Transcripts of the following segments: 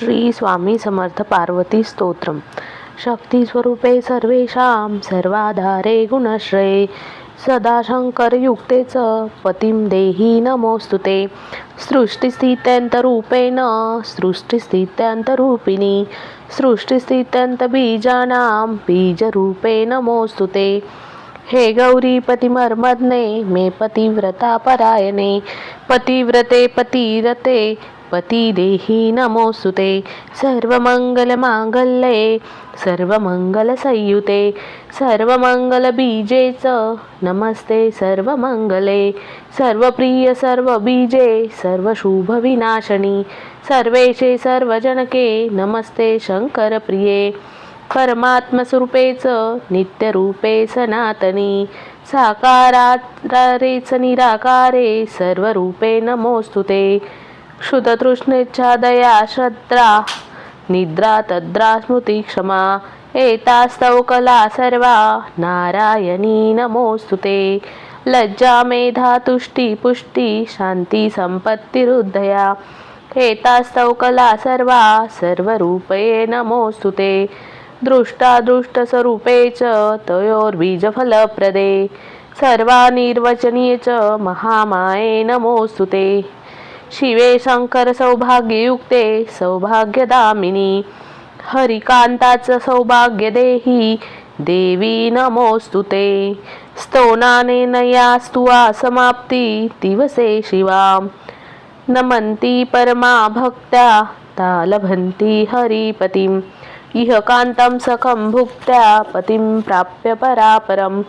श्री स्वामी समर्थ पार्वती स्तोत्रम. शक्तिस्वरूपे सर्वेषां सर्वाधारे गुणश्रये सदा शङ्करयुक्ते च पतिं देहि नमोऽस्तु ते। सृष्टिस्थित्यन्तरूपेण सृष्टिस्थित्यन्तरूपिणी सृष्टिस्थित्यन्तबीजानां बीजरूपे नमोऽस्तु ते। हे गौरीपतिमर्मज्ञे मे पतिव्रता परायणे पतिव्रते पतिरते पतिदेहि नमोऽस्तुते सर्वमङ्गलमाङ्गल्ये सर्वमङ्गलसंयुते सर्वमङ्गलबीजे च नमस्ते सर्वमङ्गले सर्वप्रिय सर्वबीजे सर्वशुभविनाशनी सर्वेशे सर्वजनके नमस्ते शङ्करप्रिये परमात्मस्वरूपेच नित्यरूपे सनातनी साकारारेच निराकारे सर्वरूपे नमोऽस्तु ते। क्षुततृष्णेच्छा दया श्रद्धा निद्रा तद्रा स्मृती क्षमा। एतास्तव कला सर्वा। नारायणी नमोऽस्तु ते। लज्जा मेधा तुष्टी पुष्टी शांती संपत्तिरुद्धया एतास्तव कला सर्वा। सर्वरूपे नमोऽस्तु ते। दृष्टादृष्टस्वरूपे च तयोर्बीजफलप्रदे। सर्वानिर्वचनीये च महामाये नमोऽस्तु ते। शिवे शङ्करसौभाग्ययुक्ते सौभाग्यदामिनी. हरिकान्ताचं सौभाग्य देही देवी नमोऽस्तु ते. स्तोनानेनयास्तु वा समाप्ती दिवसे शिवां. नमन्ति परमा भक्त्या तालभन्ति हरिपतिम्. इह कान्तं सखं भुक्त्या पतिं प्राप्य परापरं।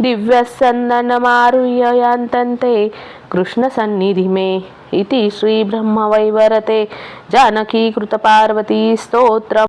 दिव्यसन्ननमारुह्य यान्तन्ते कृष्णसन्निधिमे इति श्रीब्रह्मवैवरते। जानकीकृतपार्वती स्तोत्रम्।